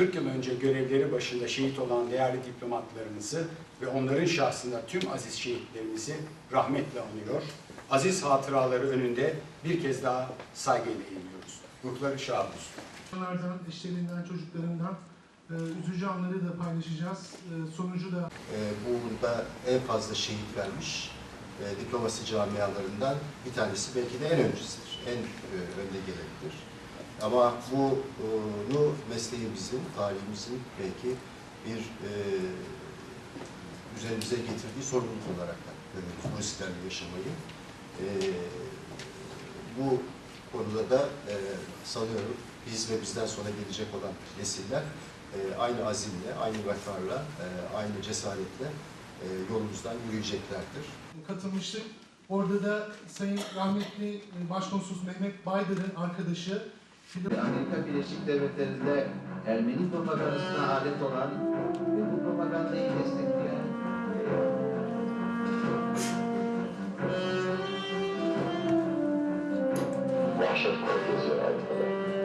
40 yıl önce görevleri başında şehit olan değerli diplomatlarımızı ve onların şahsında tüm aziz şehitlerimizi rahmetle anıyor. Aziz hatıraları önünde bir kez daha saygıyla eğiliyoruz. Ruhları şad olsun. Onlardan, eşlerinden, çocuklarından e, üzücü anları da paylaşacağız. E, sonucu da e, bu uğurda en fazla şehit vermiş e, diplomasi camialarından bir tanesi belki de en öncesidir, en e, önde gelenidir. Ama bunu mesleğimizin, tarihimizin belki bir e, üzerimize getirdiği sorumluluk olarak da görüyoruz bu risklerle yaşamayı. E, bu konuda da e, sanıyorum biz ve bizden sonra gelecek olan nesiller e, aynı azimle, aynı vefarla, e, aynı cesaretle e, yolumuzdan yürüyeceklerdir. katılmıştık. Orada da Sayın Rahmetli e, Başkonsolos Mehmet Baydar'ın arkadaşı Amerika Birleşik Devletleri'nde Ermeni propagandasına alet olan ve bu Nasze wpływy zero.